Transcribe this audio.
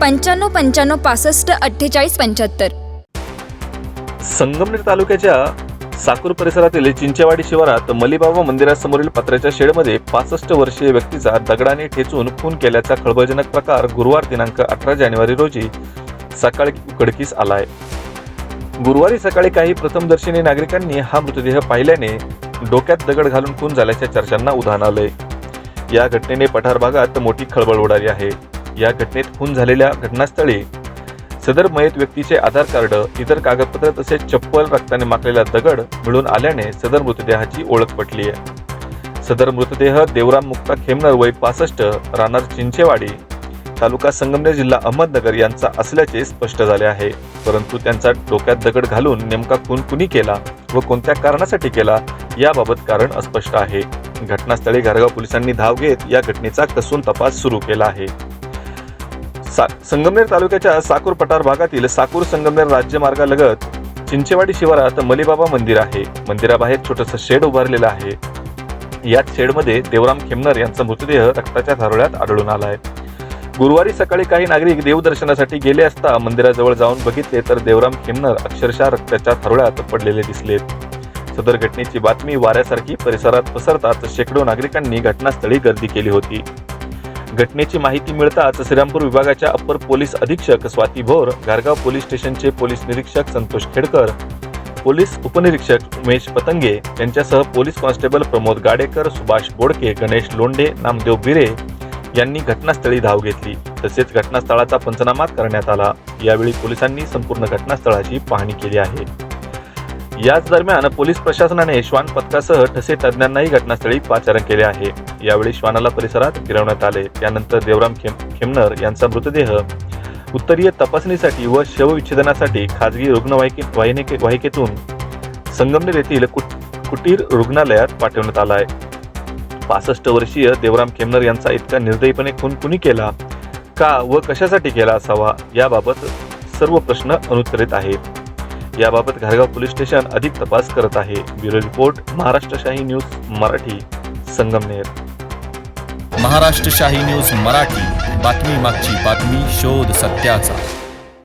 पंच्याण्णव पंच्याण्णव पासष्ट अठ्ठेचाळीस पंच्याहत्तर. संगमनेर तालुक्याच्या साकूर परिसरातील चिंचेवाडी शिवारात मलिबाबा मंदिरासमोरील पत्र्याच्या शेडमध्ये पासष्ट वर्षीय व्यक्तीचा दगडाने ठेचून खून केल्याचा खळबळजनक प्रकार गुरुवार दिनांक अठरा जानेवारी रोजी सकाळी उघडकीस आलाय. गुरुवारी सकाळी काही प्रथमदर्शनी नागरिकांनी हा मृतदेह पाहिल्याने डोक्यात दगड घालून खून झाल्याच्या चर्चांना उधाण आलंय. या घटनेने पठार भागात मोठी खळबळ उडाली आहे. या घटनेत खून झालेल्या घटनास्थळी सदर मयत व्यक्तीचे आधार कार्ड इतर कागदपत्र तसेच चप्पल रक्ताने माखलेला दगड मिळून आल्याने सदर मृतदेहाची ओळख पटली आहे सदर मृतदेह देवराम मुक्ता खेमनर वय पासष्ट राहणार चिंचेवाडी तालुका संगमनेर जिल्हा अहमदनगर यांचा असल्याचे स्पष्ट झाले आहे. परंतु त्यांचा डोक्यात दगड घालून नेमका खून कुणी केला व कोणत्या कारणासाठी केला याबाबत कारण अस्पष्ट आहे. घटनास्थळी घारगाव पोलिसांनी धाव घेत या घटनेचा कसून तपास सुरू केला आहे. सा संगमनेर तालुक्याच्या साकूर पठार भागातील साकूर संगमनेर राज्यमार्गालगत चिंचेवाडी शिवारात मलिबाबा मंदिर आहे. मंदिराबाहेर छोटस शेड उभारलेलं आहे. याच शेडमध्ये देवराम खेमनर यांचा मृतदेह रक्ताच्या थारोळ्यात आढळून आला आहे गुरुवारी सकाळी काही नागरिक देवदर्शनासाठी गेले असता मंदिराजवळ जाऊन बघितले तर देवराम खेमनर अक्षरशः रक्ताच्या थारोळ्यात पडलेले दिसलेत सदर घटनेची बातमी वाऱ्यासारखी परिसरात पसरताच शेकडो नागरिकांनी घटनास्थळी गर्दी केली होती. घटनेची माहिती मिळताच श्रीरामपूर विभागाच्या अप्पर पोलीस अधीक्षक स्वाती भोर गारगाव पोलीस स्टेशनचे पोलीस निरीक्षक संतोष खेडकर पोलीस उपनिरीक्षक उमेश पतंगे यांच्यासह पोलीस कॉन्स्टेबल प्रमोद गाडेकर सुभाष बोडके गणेश लोंढे नामदेव बिरे यांनी घटनास्थळी धाव घेतली. तसेच घटनास्थळाचा पंचनामा करण्यात आला. यावेळी पोलिसांनी संपूर्ण घटनास्थळाची पाहणी केली आहे. याच दरम्यान पोलीस प्रशासनाने श्वान पथकासह ठसे तज्ज्ञांनाही घटनास्थळी पाचारण केले आहे. यावेळी श्वानाला परिसरात फिरवण्यात आले. त्यानंतर देवराम खेम खेमनर यांचा मृतदेह उत्तरीय तपासणीसाठी व शवविच्छेदनासाठी खाजगी रुग्णवाहिके वाहिनी- वाहिकेतून संगमनेर येथील कुट- कुटीर रुग्णालयात पाठवण्यात आला आहे. पासष्ट वर्षीय देवराम खेमनर यांचा इतका निर्दयीपणे खून कुणी केला? का व कशासाठी केला असावा? याबाबत सर्व प्रश्न अनुत्तरित आहेत. याबाबत घारगाव पोलीस स्टेशन अधिक तपास करत आहे. Bureau report Maharashtra Shahi news Marathi Sangamner. Maharashtra Shahi news Marathi. बातमी मागची बातमी शोध सत्याचा.